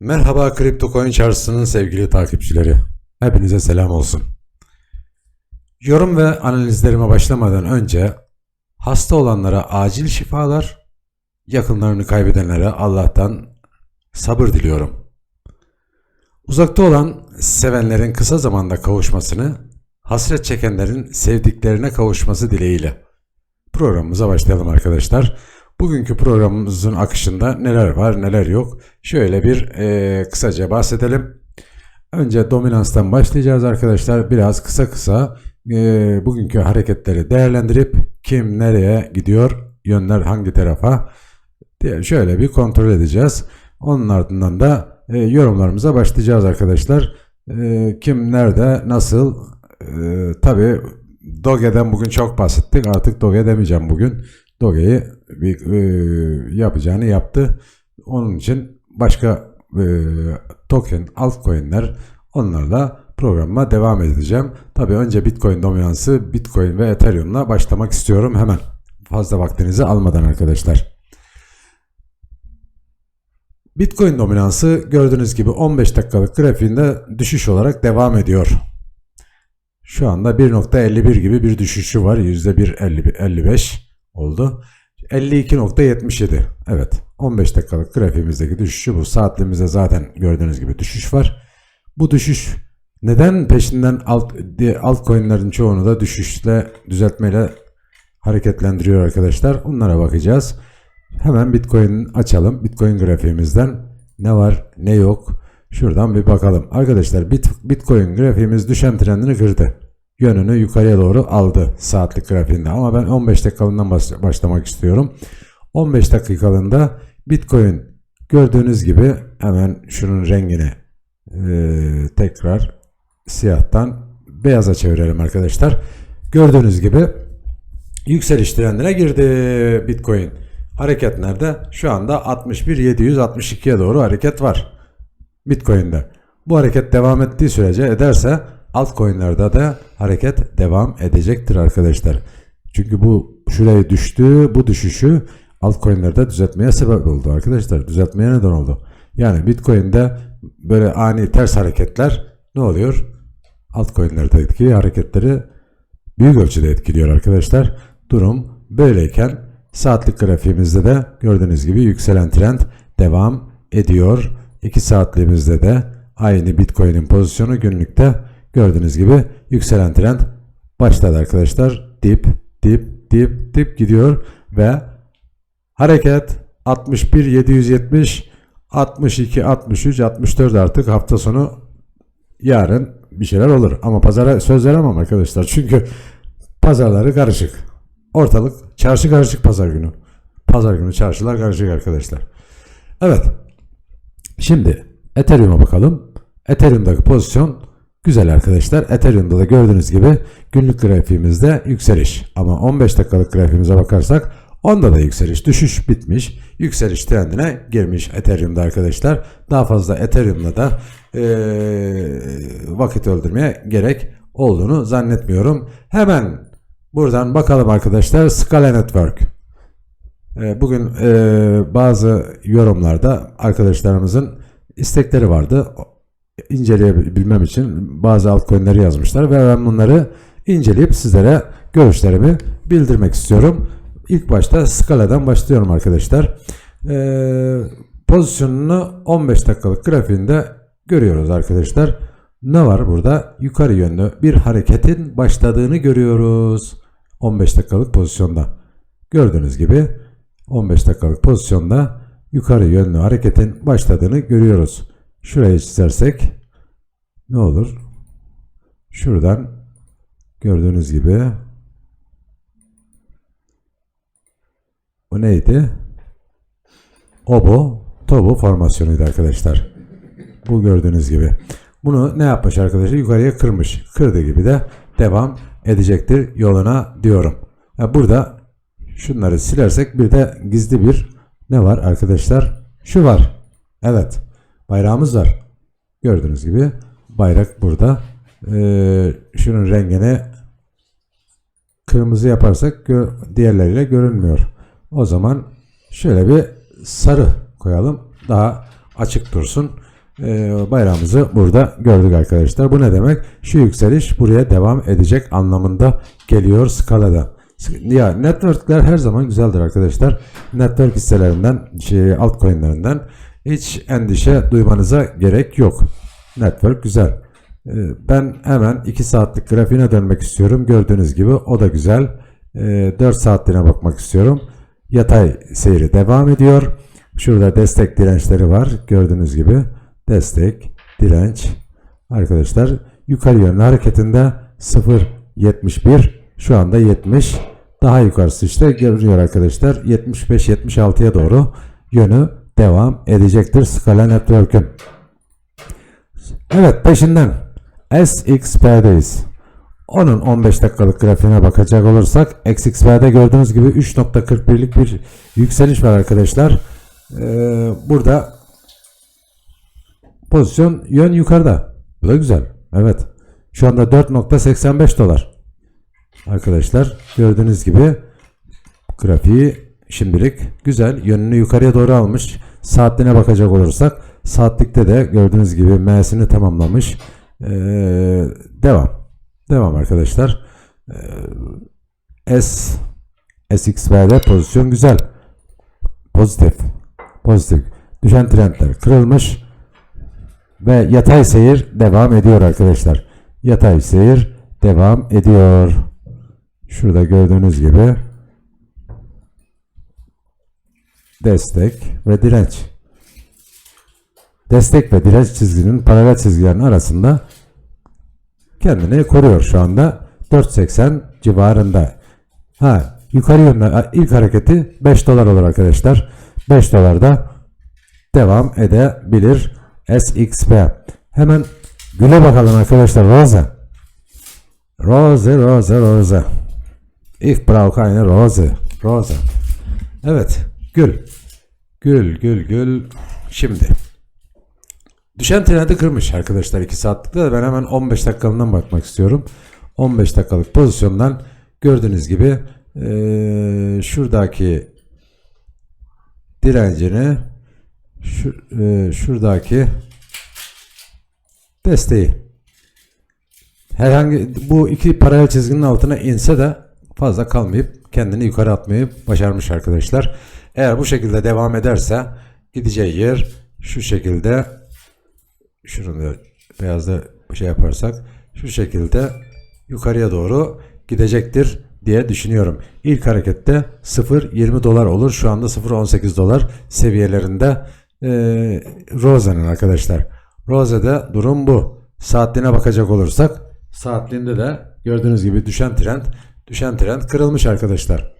Merhaba Kripto Coin Çarşısı'nın sevgili takipçileri. Hepinize selam olsun. Yorum ve analizlerime başlamadan önce hasta olanlara acil şifalar, yakınlarını kaybedenlere Allah'tan sabır diliyorum. Uzakta olan sevenlerin kısa zamanda kavuşmasını, hasret çekenlerin sevdiklerine kavuşması dileğiyle. Programımıza başlayalım arkadaşlar. Bugünkü programımızın akışında neler var neler yok. Şöyle bir e, kısaca bahsedelim. Önce dominanstan başlayacağız arkadaşlar. Biraz kısa kısa e, bugünkü hareketleri değerlendirip kim nereye gidiyor, yönler hangi tarafa diye şöyle bir kontrol edeceğiz. Onun ardından da e, yorumlarımıza başlayacağız arkadaşlar. E, kim nerede, nasıl? E, Tabii Doge'den bugün çok bahsettik. Artık Doge demeyeceğim bugün. Doge'yi bir e, yapacağını yaptı. Onun için başka e, token, altcoin'ler onlarla programıma devam edeceğim. Tabii önce Bitcoin dominansı, Bitcoin ve Ethereum'la başlamak istiyorum hemen. Fazla vaktinizi almadan arkadaşlar. Bitcoin dominansı gördüğünüz gibi 15 dakikalık grafiğinde düşüş olarak devam ediyor. Şu anda 1.51 gibi bir düşüşü var. %1.55 oldu. 52.77. Evet. 15 dakikalık grafiğimizdeki düşüşü bu. Saatliğimizde zaten gördüğünüz gibi düşüş var. Bu düşüş neden peşinden alt, altcoin'lerin çoğunu da düşüşle düzeltmeyle hareketlendiriyor arkadaşlar? Onlara bakacağız. Hemen Bitcoin açalım. Bitcoin grafiğimizden ne var ne yok. Şuradan bir bakalım. Arkadaşlar Bit, Bitcoin grafiğimiz düşen trendini kırdı. Yönünü yukarıya doğru aldı saatlik grafiğinde. Ama ben 15 dakikalığından baş, başlamak istiyorum. 15 dakikalığında Bitcoin gördüğünüz gibi hemen şunun rengini e, tekrar siyahtan beyaza çevirelim arkadaşlar. Gördüğünüz gibi yükseliş trendine girdi Bitcoin. Hareket nerede? Şu anda 61.762'ye doğru hareket var. Bitcoin'de. Bu hareket devam ettiği sürece ederse altcoin'lerde de hareket devam edecektir arkadaşlar. Çünkü bu şuraya düştü, bu düşüşü altcoin'lerde düzeltmeye sebep oldu arkadaşlar. Düzeltmeye neden oldu. Yani Bitcoin'de böyle ani ters hareketler ne oluyor? Altcoin'lerdeki hareketleri büyük ölçüde etkiliyor arkadaşlar. Durum böyleyken saatlik grafiğimizde de gördüğünüz gibi yükselen trend devam ediyor. 2 saatliğimizde de aynı Bitcoin'in pozisyonu günlükte gördüğünüz gibi yükselen trend başladı arkadaşlar. Dip, dip, dip, dip gidiyor ve hareket 61, 770, 62, 63, 64 artık hafta sonu yarın bir şeyler olur. Ama pazara söz veremem arkadaşlar. Çünkü pazarları karışık. Ortalık çarşı karışık pazar günü. Pazar günü çarşılar karışık arkadaşlar. Evet. Şimdi Ethereum'a bakalım. Ethereum'daki pozisyon güzel arkadaşlar. Ethereum'da da gördüğünüz gibi günlük grafiğimizde yükseliş. Ama 15 dakikalık grafiğimize bakarsak onda da yükseliş. Düşüş bitmiş. Yükseliş trendine girmiş Ethereum'da arkadaşlar. Daha fazla Ethereum'da da ee, vakit öldürmeye gerek olduğunu zannetmiyorum. Hemen buradan bakalım arkadaşlar. Scala Network. Bugün bazı yorumlarda arkadaşlarımızın istekleri vardı. İnceleyebilmem için bazı altcoin'leri yazmışlar ve ben bunları inceleyip sizlere görüşlerimi bildirmek istiyorum. İlk başta Scala'dan başlıyorum arkadaşlar. Ee, pozisyonunu 15 dakikalık grafiğinde görüyoruz arkadaşlar. Ne var burada? Yukarı yönlü bir hareketin başladığını görüyoruz. 15 dakikalık pozisyonda. Gördüğünüz gibi 15 dakikalık pozisyonda yukarı yönlü hareketin başladığını görüyoruz. Şurayı çizersek ne olur? Şuradan gördüğünüz gibi o neydi? Obo Tobo formasyonuydu arkadaşlar. Bu gördüğünüz gibi. Bunu ne yapmış arkadaşlar? Yukarıya kırmış. Kırdığı gibi de devam edecektir yoluna diyorum. Ya burada şunları silersek bir de gizli bir ne var arkadaşlar? Şu var. Evet. Bayrağımız var. Gördüğünüz gibi bayrak burada. Ee, şunun rengini kırmızı yaparsak gö diğerleriyle görünmüyor. O zaman şöyle bir sarı koyalım. Daha açık dursun. e, bayrağımızı burada gördük arkadaşlar. Bu ne demek? Şu yükseliş buraya devam edecek anlamında geliyor skalada. Ya networkler her zaman güzeldir arkadaşlar. Network hisselerinden, şey, altcoin'lerinden hiç endişe duymanıza gerek yok. Network güzel. Ee, Ben hemen 2 saatlik grafiğine dönmek istiyorum. Gördüğünüz gibi o da güzel. Ee, 4 saatliğine bakmak istiyorum. Yatay seyri devam ediyor. Şurada destek dirençleri var. Gördüğünüz gibi destek, direnç. Arkadaşlar yukarı yönlü hareketinde 0.71 şu anda 70 daha yukarısı işte görünüyor arkadaşlar 75-76'ya doğru yönü devam edecektir Scala Network'ün. Evet peşinden SXP'deyiz. Onun 15 dakikalık grafiğine bakacak olursak XXP'de gördüğünüz gibi 3.41'lik bir yükseliş var arkadaşlar. Ee, burada pozisyon yön yukarıda. Bu da güzel. Evet. Şu anda 4.85 dolar. Arkadaşlar gördüğünüz gibi grafiği şimdilik güzel. Yönünü yukarıya doğru almış. Saatliğine bakacak olursak saatlikte de gördüğünüz gibi M'sini tamamlamış. Ee, devam. Devam arkadaşlar. Ee, S SXV'de pozisyon güzel. Pozitif. Pozitif. Düşen trendler kırılmış ve yatay seyir devam ediyor arkadaşlar. Yatay seyir devam ediyor. Şurada gördüğünüz gibi destek ve direnç. Destek ve direnç çizginin paralel çizgilerin arasında kendini koruyor şu anda. 4.80 civarında. Ha, yukarı yönlü ilk hareketi 5 dolar olur arkadaşlar. 5 dolarda devam edebilir SXP. Hemen güle bakalım arkadaşlar Rosa. Rose, Rose, Rose. Ich brauche eine Rose. Rose. Evet, gül. Gül, gül, gül. Şimdi. Düşen trendi kırmış arkadaşlar 2 saatlikte de ben hemen 15 dakikalığından bakmak istiyorum. 15 dakikalık pozisyondan gördüğünüz gibi eee, şuradaki direncini şu, eee, şuradaki desteği herhangi bu iki paralel çizginin altına inse de fazla kalmayıp kendini yukarı atmayı başarmış arkadaşlar. Eğer bu şekilde devam ederse gideceği yer şu şekilde şunu da beyazda şey yaparsak şu şekilde yukarıya doğru gidecektir diye düşünüyorum. İlk harekette 0.20 dolar olur. Şu anda 0.18 dolar seviyelerinde e, Rose'nin arkadaşlar. Rose'de durum bu. Saatliğine bakacak olursak saatliğinde de gördüğünüz gibi düşen trend düşen trend kırılmış arkadaşlar.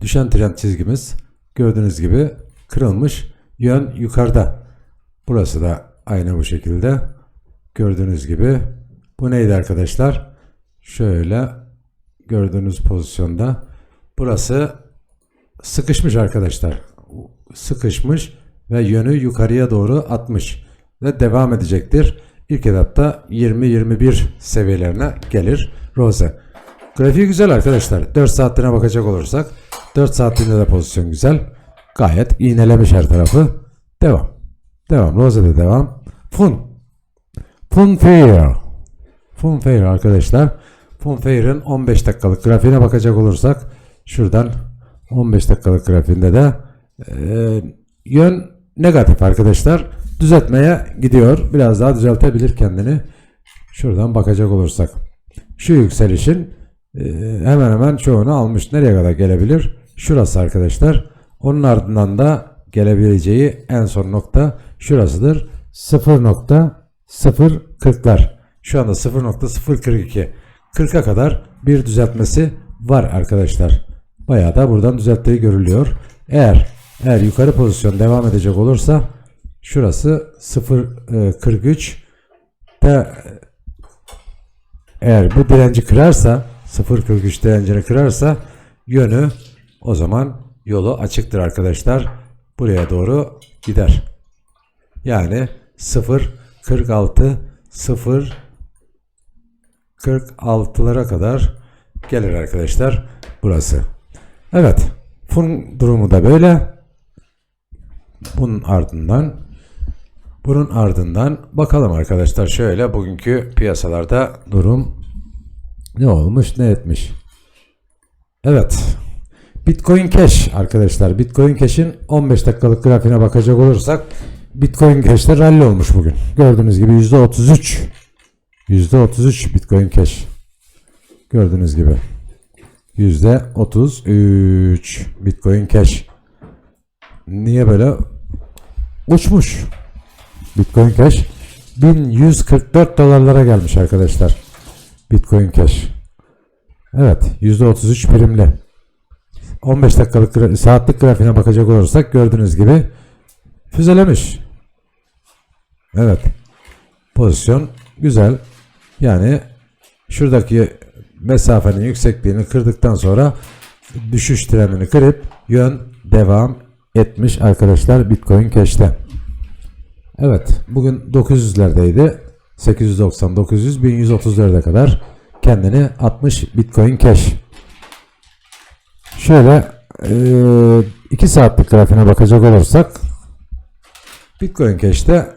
Düşen trend çizgimiz gördüğünüz gibi kırılmış. Yön yukarıda. Burası da aynı bu şekilde. Gördüğünüz gibi. Bu neydi arkadaşlar? Şöyle gördüğünüz pozisyonda. Burası sıkışmış arkadaşlar. Sıkışmış ve yönü yukarıya doğru atmış. Ve devam edecektir. İlk etapta 20-21 seviyelerine gelir Rose. Grafiği güzel arkadaşlar. 4 saatliğine bakacak olursak 4 saatliğinde de pozisyon güzel. Gayet iğnelemiş her tarafı. Devam. Devam. Rose'de devam. Fun. Fun Fair. Fun Fair arkadaşlar. Fun Fair'in 15 dakikalık grafiğine bakacak olursak şuradan 15 dakikalık grafiğinde de e, yön negatif arkadaşlar. Düzeltmeye gidiyor. Biraz daha düzeltebilir kendini. Şuradan bakacak olursak. Şu yükselişin e, hemen hemen çoğunu almış. Nereye kadar gelebilir? Şurası arkadaşlar. Onun ardından da gelebileceği en son nokta şurasıdır. 0.040'lar. Şu anda 0.042. 40'a kadar bir düzeltmesi var arkadaşlar. Bayağı da buradan düzelttiği görülüyor. Eğer eğer yukarı pozisyon devam edecek olursa şurası 0.43 de eğer bu direnci kırarsa 0.43 direncini kırarsa yönü o zaman yolu açıktır arkadaşlar. Buraya doğru gider. Yani 0.46 0 46'lara kadar gelir arkadaşlar burası. Evet. Fun durumu da böyle. Bunun ardından Bunun ardından bakalım arkadaşlar şöyle bugünkü piyasalarda durum ne olmuş ne etmiş. Evet. Bitcoin Cash arkadaşlar. Bitcoin Cash'in 15 dakikalık grafiğine bakacak olursak Bitcoin Cash'te rally olmuş bugün. Gördüğünüz gibi %33. %33 Bitcoin Cash. Gördüğünüz gibi. %33 Bitcoin Cash. Niye böyle? Uçmuş. Bitcoin Cash 1144 dolarlara gelmiş arkadaşlar. Bitcoin Cash. Evet, %33 primli. 15 dakikalık saatlik grafiğine bakacak olursak gördüğünüz gibi füzelemiş. Evet. Pozisyon güzel. Yani şuradaki mesafenin yüksekliğini kırdıktan sonra düşüş trendini kırıp yön devam etmiş arkadaşlar Bitcoin Cash'te. Evet, bugün 900'lerdeydi. 890, 900, 1134'e kadar kendini atmış Bitcoin Cash. Şöyle 2 saatlik grafiğine bakacak olursak Bitcoin Cash'te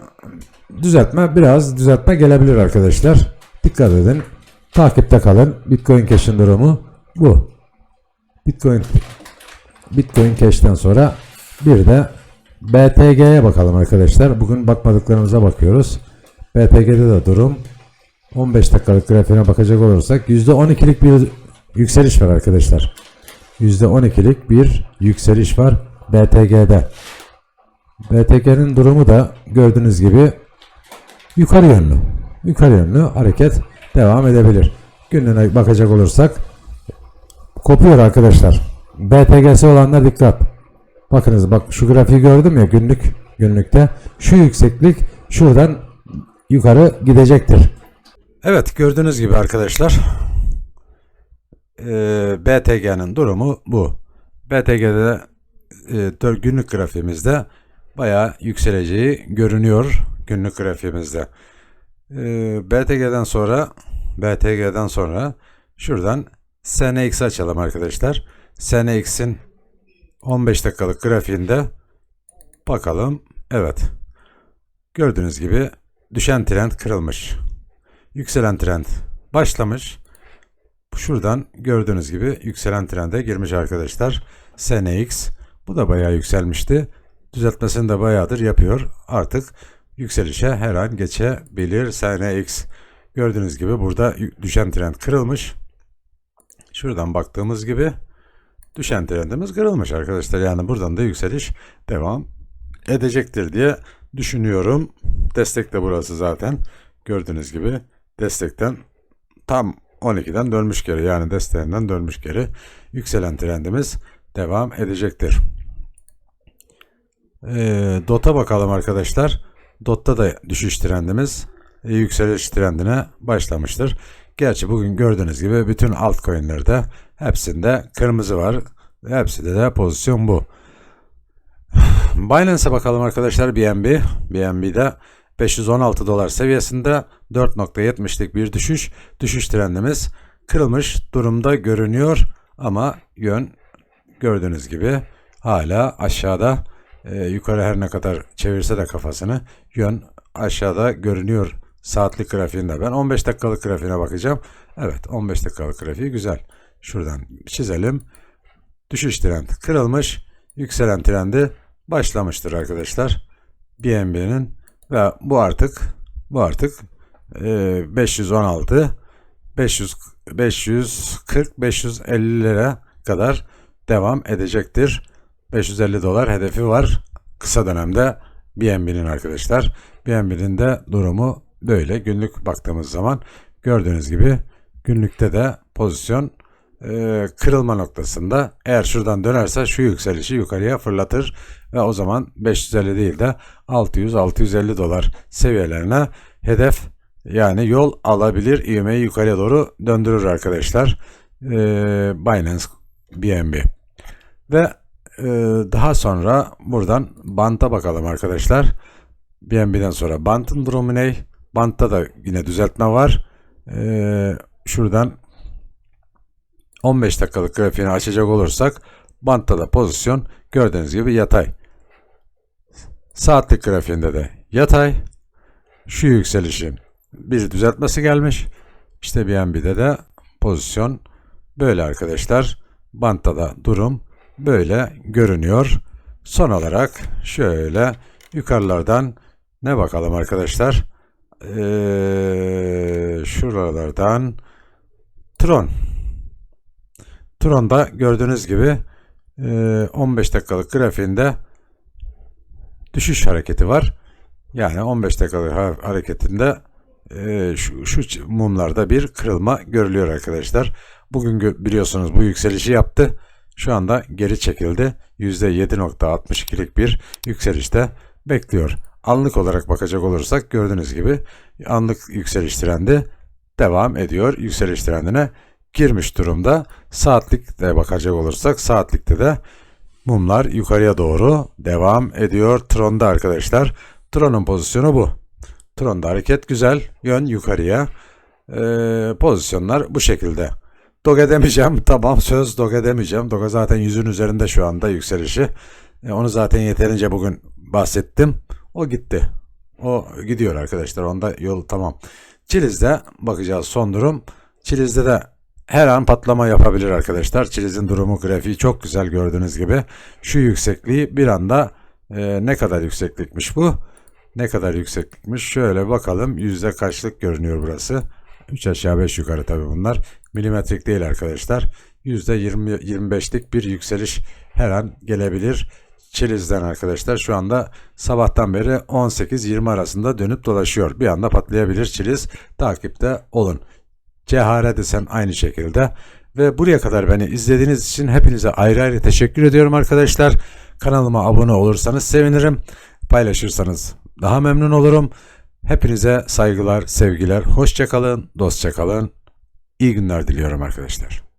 düzeltme biraz düzeltme gelebilir arkadaşlar. Dikkat edin. Takipte kalın. Bitcoin Cash'in durumu bu. Bitcoin Bitcoin Cash'ten sonra bir de BTG'ye bakalım arkadaşlar. Bugün bakmadıklarımıza bakıyoruz. BTG'de de durum 15 dakikalık grafiğine bakacak olursak %12'lik bir yükseliş var arkadaşlar. %12'lik bir yükseliş var BTG'de. BTG'nin durumu da gördüğünüz gibi yukarı yönlü. Yukarı yönlü hareket devam edebilir. Günlüğüne bakacak olursak kopuyor arkadaşlar. BTG'si olanlar dikkat. Bakınız bak şu grafiği gördüm ya günlük günlükte şu yükseklik şuradan yukarı gidecektir. Evet gördüğünüz gibi arkadaşlar eee, BTG'nin durumu bu. BTG'de dört günlük grafiğimizde bayağı yükseleceği görünüyor günlük grafiğimizde. Eee, BTG'den sonra BTG'den sonra şuradan SNX açalım arkadaşlar. SNX'in 15 dakikalık grafiğinde bakalım. Evet. Gördüğünüz gibi düşen trend kırılmış. Yükselen trend başlamış. Şuradan gördüğünüz gibi yükselen trende girmiş arkadaşlar. SNX bu da bayağı yükselmişti. Düzeltmesini de bayağıdır yapıyor. Artık yükselişe her an geçebilir SNX. Gördüğünüz gibi burada düşen trend kırılmış. Şuradan baktığımız gibi düşen trendimiz kırılmış arkadaşlar. Yani buradan da yükseliş devam edecektir diye düşünüyorum. Destek de burası zaten. Gördüğünüz gibi destekten tam 12'den dönmüş geri. Yani desteğinden dönmüş geri. Yükselen trendimiz devam edecektir. Ee, DOT'a bakalım arkadaşlar. DOT'ta da düşüş trendimiz e, yükseliş trendine başlamıştır. Gerçi bugün gördüğünüz gibi bütün altcoin'lerde hepsinde kırmızı var. Hepsinde de pozisyon bu. Binance'e bakalım arkadaşlar BNB. BNB'de 516 dolar seviyesinde 4.70'lik bir düşüş. Düşüş trendimiz kırılmış durumda görünüyor ama yön gördüğünüz gibi hala aşağıda Ee, yukarı her ne kadar çevirse de kafasını yön aşağıda görünüyor saatlik grafiğinde. Ben 15 dakikalık grafiğine bakacağım. Evet 15 dakikalık grafiği güzel. Şuradan çizelim. Düşüş trend kırılmış. Yükselen trendi başlamıştır arkadaşlar. BNB'nin ve bu artık bu artık e, 516 500 540 550 lira kadar devam edecektir. 550 dolar hedefi var kısa dönemde BNB'nin arkadaşlar. BNB'nin de durumu böyle. Günlük baktığımız zaman gördüğünüz gibi günlükte de pozisyon e, kırılma noktasında eğer şuradan dönerse şu yükselişi yukarıya fırlatır ve o zaman 550 değil de 600-650 dolar seviyelerine hedef yani yol alabilir ivmeyi yukarıya doğru döndürür arkadaşlar e, Binance BNB ve e, daha sonra buradan banta bakalım arkadaşlar BNB'den sonra bantın durumu ne? Bantta da yine düzeltme var. E, şuradan 15 dakikalık grafiğini açacak olursak bantta da pozisyon gördüğünüz gibi yatay. Saatlik grafiğinde de yatay. Şu yükselişin bir düzeltmesi gelmiş. İşte BNB'de de pozisyon böyle arkadaşlar. Bantta da durum böyle görünüyor. Son olarak şöyle yukarılardan ne bakalım arkadaşlar? Ee, şuralardan Tron. Tron'da gördüğünüz gibi e, 15 dakikalık grafiğinde düşüş hareketi var. Yani 15 dakikalık ha- hareketinde e, şu, şu mumlarda bir kırılma görülüyor arkadaşlar. Bugün biliyorsunuz bu yükselişi yaptı. Şu anda geri çekildi. %7.62'lik bir yükselişte bekliyor. Anlık olarak bakacak olursak gördüğünüz gibi anlık yükseliş trendi devam ediyor. Yükseliş trendine girmiş durumda. Saatlikte bakacak olursak saatlikte de mumlar yukarıya doğru devam ediyor. Tron'da arkadaşlar. Tron'un pozisyonu bu. Tron'da hareket güzel. Yön yukarıya. Ee, pozisyonlar bu şekilde. Doge demeyeceğim. Tamam söz Doge demeyeceğim. Doge zaten yüzün üzerinde şu anda yükselişi. E, onu zaten yeterince bugün bahsettim. O gitti. O gidiyor arkadaşlar. Onda yol tamam. Çiliz'de bakacağız son durum. Çiliz'de de her an patlama yapabilir arkadaşlar. Çiliz'in durumu grafiği çok güzel gördüğünüz gibi. Şu yüksekliği bir anda e, ne kadar yükseklikmiş bu? Ne kadar yükseklikmiş? Şöyle bakalım. Yüzde kaçlık görünüyor burası? 3 aşağı 5 yukarı tabii bunlar. Milimetrik değil arkadaşlar. Yüzde 20 25'lik bir yükseliş her an gelebilir. Çiliz'den arkadaşlar şu anda sabahtan beri 18-20 arasında dönüp dolaşıyor. Bir anda patlayabilir Çiliz. Takipte olun. Cehare desen aynı şekilde. Ve buraya kadar beni izlediğiniz için hepinize ayrı ayrı teşekkür ediyorum arkadaşlar. Kanalıma abone olursanız sevinirim. Paylaşırsanız daha memnun olurum. Hepinize saygılar, sevgiler. Hoşçakalın, dostça kalın. İyi günler diliyorum arkadaşlar.